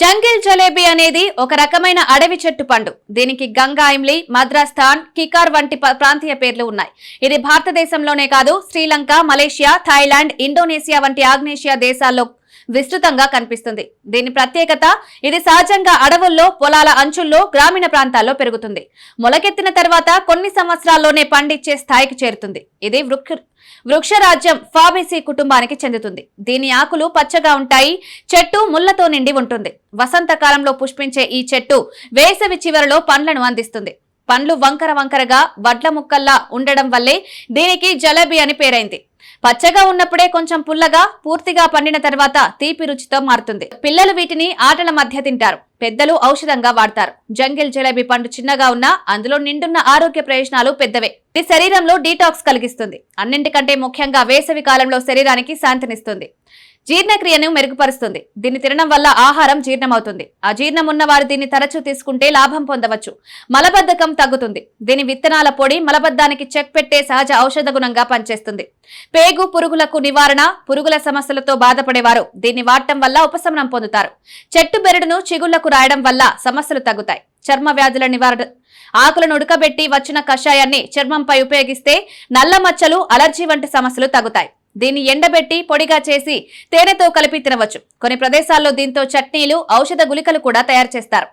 Jungle jalebi అనేది ఒక రకమైన అడవి చెట్టు పండు. దీనికి గంగా ఇమ్లీ మద్రాస్థాన్ కికార్ వంటి ప్రాంతీయ పేర్లు ఉన్నాయి. ఇది భారతదేశంలోనే కాదు శ్రీలంక మలేషియా థాయిలాండ్ ఇండోనేషియా వంటి ఆగ్నేషియా దేశాల్లో విస్తృతంగా కనిపిస్తుంది. దీని ప్రత్యేకత ఇది సహజంగా అడవుల్లో పొలాల అంచుల్లో గ్రామీణ ప్రాంతాల్లో పెరుగుతుంది. మొలకెత్తిన తర్వాత కొన్ని సంవత్సరాల్లోనే పండిచ్చే స్థాయికి చేరుతుంది. ఇది వృక్ష వృక్షరాజ్యం ఫాబేసి కుటుంబానికి చెందుతుంది. దీని ఆకులు పచ్చగా ఉంటాయి చెట్టు ముళ్ళతో నిండి ఉంటుంది. వసంతకాలంలో పుష్పించే ఈ చెట్టు వేసవి చివరిలో పండ్లను అందిస్తుంది. పండ్లు వంకర వంకరగా వడ్ల ముక్కల్లా ఉండడం వల్లే దీనికి జలేబీ అని పేరైంది. పచ్చగా ఉన్నప్పుడే కొంచెం పుల్లగా పూర్తిగా పండిన తర్వాత తీపి రుచితో మారుతుంది. పిల్లలు వీటిని ఆటల మధ్య తింటారు. పెద్దలు ఔషధంగా వాడతారు. జంగిల్ జలేబీ పండు చిన్నగా ఉన్నా అందులో నిండున్న ఆరోగ్య ప్రయోజనాలు పెద్దవే. ఇది శరీరంలో డీటాక్స్ కలిగిస్తుంది. అన్నింటికంటే ముఖ్యంగా వేసవి కాలంలో శరీరానికి శాంతినిస్తుంది. జీర్ణక్రియను మెరుగుపరుస్తుంది. దీన్ని తినడం వల్ల ఆహారం జీర్ణమవుతుంది. అజీర్ణం ఉన్న వారు దీన్ని తరచూ తీసుకుంటే లాభం పొందవచ్చు. మలబద్ధకం తగ్గుతుంది. దీని విత్తనాల పొడి మలబద్ధానికి చెక్ పెట్టే సహజ ఔషధ గుణంగా పనిచేస్తుంది. పేగు పురుగులకు నివారణ పురుగుల సమస్యలతో బాధపడేవారు దీన్ని వాడటం వల్ల ఉపశమనం పొందుతారు. చెట్టు బెరడును చిగుళ్ళకు రాయడం వల్ల సమస్యలు తగ్గుతాయి. చర్మ వ్యాధుల నివారణ ఆకులను ఉడకబెట్టి వచ్చిన కషాయాన్ని చర్మంపై ఉపయోగిస్తే నల్ల మచ్చలు అలర్జీ వంటి సమస్యలు తగ్గుతాయి. దీన్ని ఎండబెట్టి పొడిగా చేసి తేనెతో కలిపి తినవచ్చు. కొన్ని ప్రదేశాల్లో దీంతో చట్నీలు ఔషధ గుళికలు కూడా తయారు చేస్తారు.